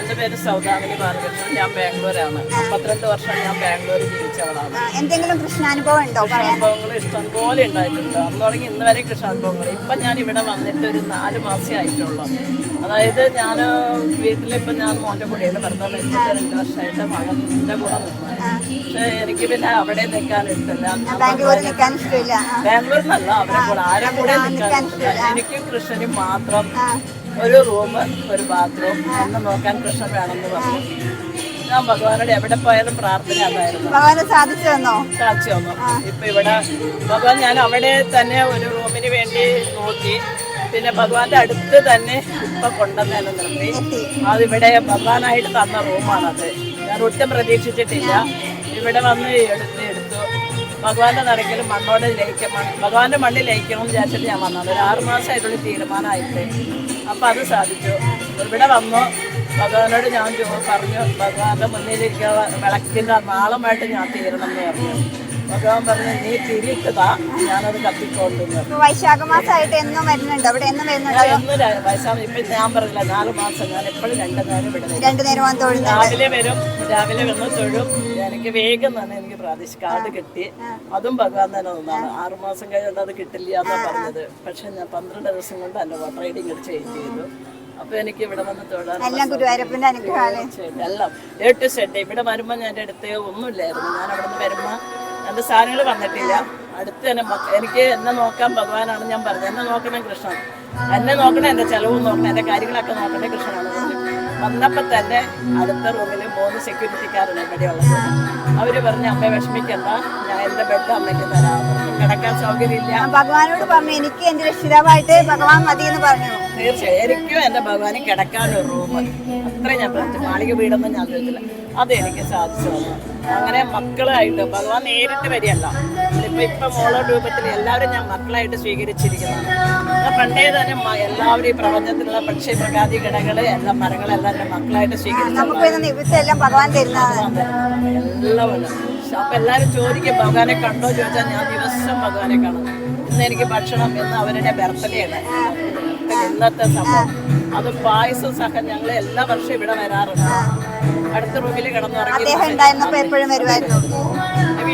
എന്റെ പേര് സൗദാമിനി ബാലകൃഷ്ണൻ ഞാൻ ബാംഗ്ലൂരാണ്. മുപ്പത്തിരണ്ട് വർഷം ഞാൻ ബാംഗ്ലൂരിൽ ജീവിച്ചവളാണ് എന്തെങ്കിലും കൃഷ്ണാനുഭവം ഉണ്ടോ കൃഷ്ണാനുഭവങ്ങൾ ഇഷ്ടം പോലെ ഉണ്ടായിട്ടുണ്ട്. അന്ന് തുടങ്ങി ഇന്ന് വരെ കൃഷ്ണാനുഭവങ്ങൾ ഇപ്പം ഞാൻ ഇവിടെ വന്നിട്ട് ഒരു നാല് മാസമേ ആയിട്ടുള്ളൂ. അതായത് ഞാൻ വീട്ടിലിപ്പം ഞാൻ മോന്റെ കൂടെയാണ് ഭർത്താവ് രണ്ട് വർഷമായിട്ട് മകന്റെ കൂടെ പക്ഷേ എനിക്ക് പിന്നെ അവിടെ ആ, ബാംഗ്ലൂരിനല്ല അവരെ കൂടെ ആരും കൂടെ നിൽക്കാൻ ഇഷ്ടമില്ല. എനിക്കും കൃഷ്ണനും മാത്രം ഒരു റൂം ഒരു ബാത്റൂം എന്ന് നോക്കാൻ കൃഷ്ണൻ വേണമെന്ന് പറഞ്ഞു. ഞാൻ ഭഗവാനോട് എവിടെ പോയാലും പ്രാർത്ഥന അതായിരുന്നു ഭഗവാനെ സാധിച്ചു തന്നോ? സാധിച്ചു വന്നു ഇപ്പൊ ഇവിടെ ഭഗവാൻ ഞാൻ അവിടെ തന്നെ ഒരു റൂമിന് വേണ്ടി നോക്കി. പിന്നെ ഭഗവാന്റെ അടുത്ത് തന്നെ ഇപ്പൊ കൊണ്ടുവന്നതിന് നിർത്തി അതിവിടെ ഭഗവാനായിട്ട് തന്ന റൂമാണത്. ഞാൻ ഒട്ടും പ്രതീക്ഷിച്ചിട്ടില്ല. ഇവിടെ വന്ന് എടുത്ത് എടുത്തു. ഭഗവാന്റെ നടക്കലും മണ്ണോട് ലയിക്കണം ഭഗവാന്റെ മണ്ണിൽ ലയിക്കണം എന്ന് വിചാരിച്ചിട്ട് ഞാൻ വന്നത്. ഒരു ആറ് മാസമായിട്ടുള്ള തീരുമാനമായിട്ട് അപ്പം അത് സാധിച്ചു. ഇവിടെ വന്നു. ഭഗവാനോട് ഞാൻ പറഞ്ഞു ഭഗവാന്റെ മുന്നിലിരിക്കുക വിളക്കിന്റെ നാളമായിട്ട് ഞാൻ തീരണം എന്ന് പറഞ്ഞു. ഭഗവാൻ പറഞ്ഞു നീ തിരിയിട്ടതാ. ഞാനത് കത്തിക്കൊണ്ടെന്ന് ഇപ്പൊ വൈശാഖ മാസമായിട്ട് എന്നും വരുന്നുണ്ട്. അവിടെ എന്നും വരുന്നുണ്ട്. എന്ന് വയസ്സാണ് ഞാൻ പറഞ്ഞില്ല നാല് മാസം ഞാൻ എപ്പോഴും രണ്ടു നേരം വരും. രണ്ടു നേരം വന്ന് തൊഴുന്നുണ്ട്. രാവിലെ വരും രാവിലെ വന്ന് തൊഴും. എനിക്ക് വേഗം തന്നെ എനിക്ക് പ്രാദേശിക കാർഡ് കിട്ടി. അതും ഭഗവാൻ തന്നെ തന്നാണ്. ആറു മാസം കഴിഞ്ഞിട്ട് അത് കിട്ടില്ല എന്നാണ് പറഞ്ഞത്. പക്ഷെ ഞാൻ പന്ത്രണ്ട് ദിവസം കൊണ്ട് എന്റെ വോട്ടർ ഐ ഡി ഇങ്ങോട്ട് ചേഞ്ച് ചെയ്തു. അപ്പൊ എനിക്ക് ഇവിടെ വന്ന് തൊഴാൻ എല്ലാം എട്ട് സെഡ് ഇവിടെ വരുമ്പോ ഞാൻ എന്റെ ഒന്നുമില്ലായിരുന്നു. ഞാൻ അവിടെ നിന്ന് വരുമ്പോൾ എന്റെ സാധനങ്ങൾ വന്നിട്ടില്ല. അടുത്ത് തന്നെ എനിക്ക് എന്നെ നോക്കാൻ ഭഗവാനാണ് ഞാൻ പറഞ്ഞത് എന്നെ നോക്കണം കൃഷ്ണൻ. എന്നെ നോക്കണം എന്റെ ചെലവും നോക്കണം എന്റെ കാര്യങ്ങളൊക്കെ നോക്കണേ കൃഷ്ണനാണ്. വന്നപ്പോൾ തന്നെ അടുത്ത റൂമിൽ മൂന്ന് സെക്യൂരിറ്റിക്കാരുണ്ട് ഇവിടെയുള്ളത്. അവർ പറഞ്ഞു അമ്മ വിഷമിക്കണ്ട. ഞാൻ എന്റെ ബെഡ് അമ്മയ്ക്ക് തരാം. കിടക്കാൻ സൗകര്യമില്ല. ഭഗവാനോട് പറഞ്ഞു എനിക്ക് എന്റെ രക്ഷിതാവായിട്ട് ഭഗവാൻ മതി എന്ന് പറഞ്ഞു. തീർച്ചയായും എനിക്കും എന്റെ ഭഗവാനും കിടക്കാനൊരു റൂമ് റൂം അത്രയും ഞാൻ പറഞ്ഞു. മാളിക വീടൊന്നും ഞാൻ ചോദിച്ചില്ല അത് എനിക്ക് സാധിച്ചു. അങ്ങനെ മക്കളായിട്ട് ഭഗവാൻ നേരിട്ട് വരികയല്ല. ഇപ്പം ഇപ്പം മോളോ രൂപത്തിൽ എല്ലാവരും ഞാൻ മക്കളായിട്ട് സ്വീകരിച്ചിരിക്കുന്നതാണ് ഞാൻ പണ്ടേ തന്നെ എല്ലാവരും ഈ പ്രപഞ്ചത്തിലുള്ള പക്ഷി പ്രകാതി കിടകൾ എല്ലാ മരങ്ങളെല്ലാം എന്റെ മക്കളായിട്ട് സ്വീകരിച്ചു. എല്ലാം ഭഗവാൻ തരുന്നതാണ്. എല്ലാം അപ്പൊ എല്ലാവരും ചോദിക്കും ഭഗവാനെ കണ്ടോ? ചോദിച്ചാൽ ഞാൻ ദിവസം ഭഗവാനെ കാണും. ഇന്ന് എനിക്ക് ഭക്ഷണം എന്ന് അവരുടെ ബർത്ത്ഡേ ആണ്. ഇന്നത്തെ സംഭവം അത് പായസം സഹ ഞങ്ങൾ എല്ലാ വർഷവും ഇവിടെ വരാറുണ്ട്. അടുത്ത റൂമിൽ കിടന്നുറങ്ങി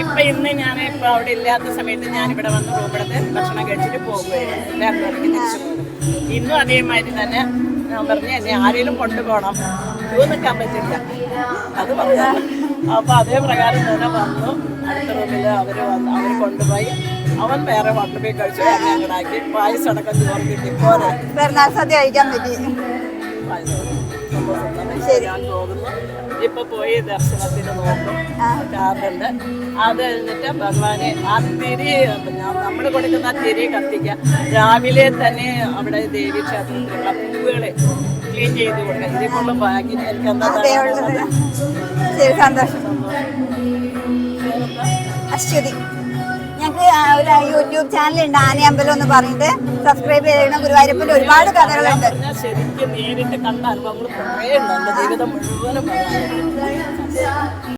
ഇപ്പൊ ഇന്ന് ഞാൻ ഇപ്പൊ അവിടെ ഇല്ലാത്ത സമയത്ത് ഞാൻ ഇവിടെ വന്ന് റൂമിടത്ത് ഭക്ഷണം കഴിച്ചിട്ട് പോകുകയായിരുന്നു എല്ലാവർക്കും തിരിച്ചു പോകും ഇന്നും അതേമാതിരി തന്നെ ഞാൻ പറഞ്ഞു എന്നെ ആരെങ്കിലും കൊണ്ടുപോകണം. ക്യൂ നിൽക്കാൻ പറ്റില്ല. അത് പറഞ്ഞു. അപ്പൊ അതേ പ്രകാരം തന്നെ വന്നു. അടുത്ത റൂമിൽ അവർ വന്ന് അവർ കൊണ്ടുപോയി. അവൻ വേറെ വട്ടമേ കഴിച്ചു. അങ്ങടാക്കി. പായസം അടക്കം ചോറ് കിട്ടി പോരെ. പെരുന്നാൾ സദ്യ കഴിക്കാൻ പറ്റി. ഞാൻ പോകുന്നു. ഇപ്പൊ പോയി ദർശനത്തിന് നോക്കും കാർഡുണ്ട് അത് കഴിഞ്ഞിട്ട് ഭഗവാനെ ആ തിരി നമ്മൾ കൊടുക്കുന്ന ആ തിരി കത്തിക്കുക രാവിലെ തന്നെ അവിടെ ദേവി ക്ഷേത്രത്തിലുള്ള പൂവുകളെ ക്ലീൻ ചെയ്ത് കൊടുക്കുക ഇതിനുള്ള ഭാഗ്യം എനിക്ക് എന്താ സന്തോഷം. അശ്വതി. ഒരു യൂട്യൂബ് ചാനൽ ഉണ്ട് ആനയമ്പലം എന്ന് പറഞ്ഞിട്ട് സബ്സ്ക്രൈബ് ചെയ്യണം. ഗുരുവായൂരപ്പന്റെ ഒരുപാട് കഥകളുണ്ട്. ശരിക്കും നേരിട്ട് കണ്ട അനുഭവങ്ങൾ കുറേ ഉണ്ട്. ജീവിതം മുഴുവനും